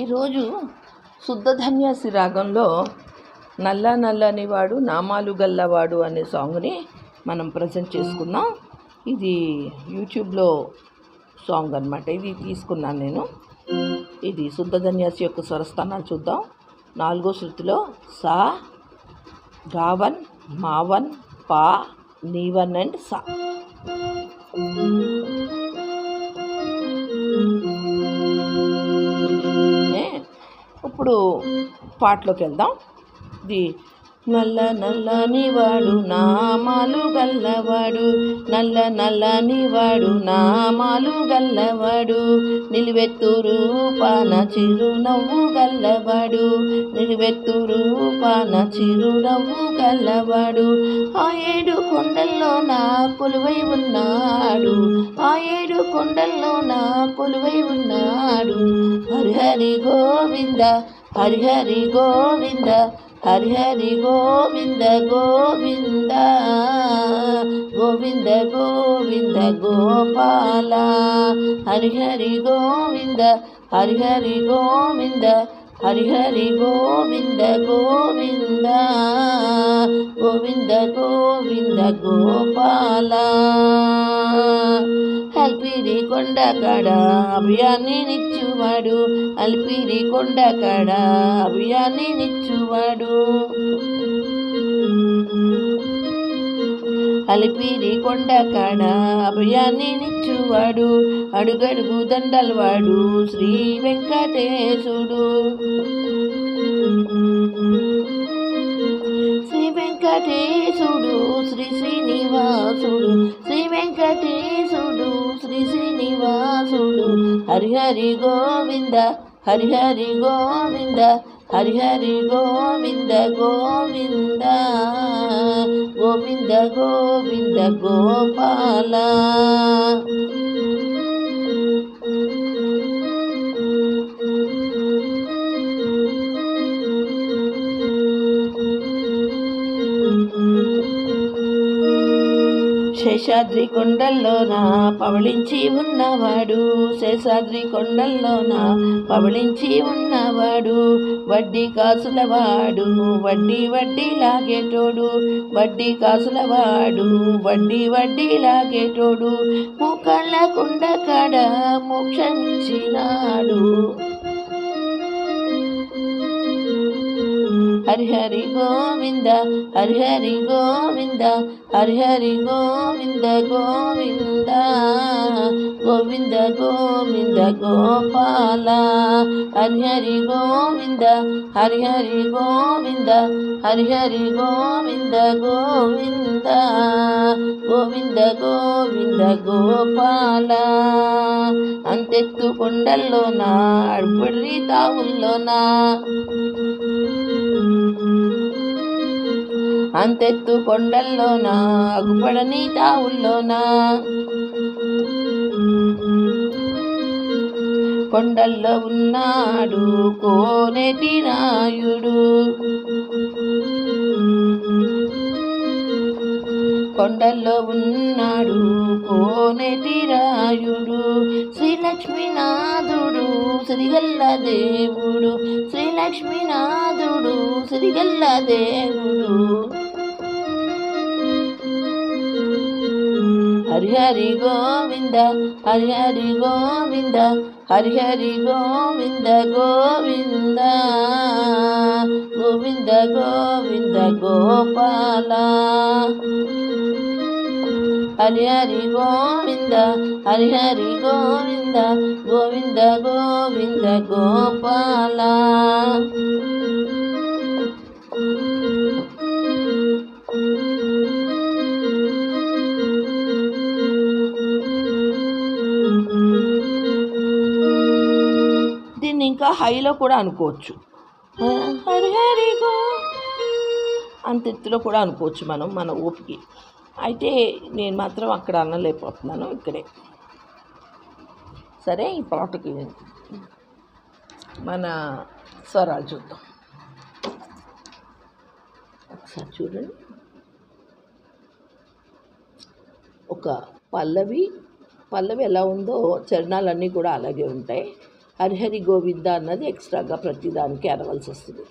ఈరోజు శుద్ధధన్యాసి రాగంలో నల్ల నల్లని వాడు నామాలు గల్లవాడు అనే సాంగ్ని మనం ప్రజెంట్ చేసుకున్నాం ఇది యూట్యూబ్లో సాంగ్ అనమాట ఇది తీసుకున్నాను నేను. ఇది శుద్ధధన్యాసి యొక్క స్వరస్థానాలు చూద్దాం. నాలుగో శృతిలో సా గావన్ మావన్ పా నీవన్ అండ్ సా. ఇప్పుడు పాటలోకి వెళ్దాం. ఇది నల్ల నల్లని వాడు నామాలు గల్లవాడు నల్ల నల్లని వాడు నామాలు గల్లవాడు నిలువెత్తు రూపాన చిరునవ్వు గల్లవాడు నిలువెత్తు రూపాన చిరునవ్వు గల్లవాడు. ఆ ఏడు కొండల్లో నా కొలువై ఉన్నాడు ఆ ఏడు కొండల్లో నా కొలువై ఉన్నాడు. హరిహరి గోవింద హరిహరి గోవింద హరిహరి గోవింద గోవింద గోవింద గోవింద గోపాల హరిహరి గోవింద హరిహరి గోవింద హరిహరి గోవింద గోవింద గోవింద గోవింద గోపాల. అల్పిరి కొండ కాడ అభియాన్ని నిచ్చువాడు అల్పిరి కొండ కాడ అభియాన్ని నిచ్చువాడు అలిపిరి కొండ కాడ అభయాన్ని నిచ్చువాడు అడుగడుగు దండల్వాడు శ్రీ వెంకటేశుడు. వెంకటేశుడు శ్రీ శ్రీనివాసుడు. శ్రీ వెంకటేశుడు శ్రీ శ్రీనివాసుడు. హరిహరి గోవింద హరిహరి గోవింద హరిహరి గోవింద గోవింద. గోవింద గోవింద గోపాల. శేషాద్రి కొండల్లోన పవళించి ఉన్నవాడు శేషాద్రి కొండల్లోన పవళించి ఉన్నవాడు వడ్డీ కాసులవాడు వడ్డీ వడ్డీ లాగేటోడు వడ్డీ కాసులవాడు వడ్డీ వడ్డీ లాగేటోడు ముక్కళ్ళ కుండ కాడ హరి హరి గోవింద హరి హరి గోవింద హరి హరి గోవింద గోవింద గోవింద గోవింద గోపాల హరి హరి గోవింద హరి హరి గోవింద హరి హరి గోవింద గోవింద గోవింద గోవింద గోపాల. అంతెత్తు కొండల్లోనా అడుపుడి తావుల్లోనా? అంతెత్తు కొండల్లోనా అగుపడని తావుల్లోనా? కొండల్లో ఉన్నాడు కోనేటి రాయుడు కొండల్లో ఉన్నాడు కోనేటి రాయుడు. శ్రీలక్ష్మీనాథుడు సిరిగల్ల దేవుడు. శ్రీలక్ష్మీనాథుడు సిరిగల్ల దేవుడు. హరి హరి గోవింద హరి హరి గోవింద హరి హరి గోవింద గోవింద గోవింద గోవింద గోపాల. హరి హరి గోవింద హరి హరి గోవింద గోవింద గోవింద గోపాల. ఇంకా హైలో కూడా అనుకోవచ్చు. అంత ఎత్తులో కూడా అనుకోవచ్చు మనం మన ఊపికి. అయితే నేను మాత్రం అక్కడ అనలేకపోతున్నాను ఇక్కడే. సరే ఈ పాటకి మన స్వరాలు చూద్దాం. ఒకసారి చూడండి. ఒక పల్లవి పల్లవి ఎలా ఉందో చరణాలన్నీ కూడా అలాగే ఉంటాయి. హరిహరి గోవింద అన్నది ఎక్స్ట్రాగా ప్రతిదానికి అనవలసి వస్తుంది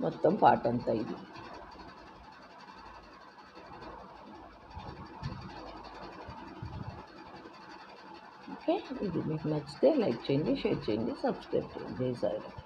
మొత్తం పాట అంతా ఇది ఓకే ఇది మీకు నచ్చితే లైక్ చేయండి షేర్ చేయండి సబ్స్క్రైబ్ చేయండి జై సాయిరామ్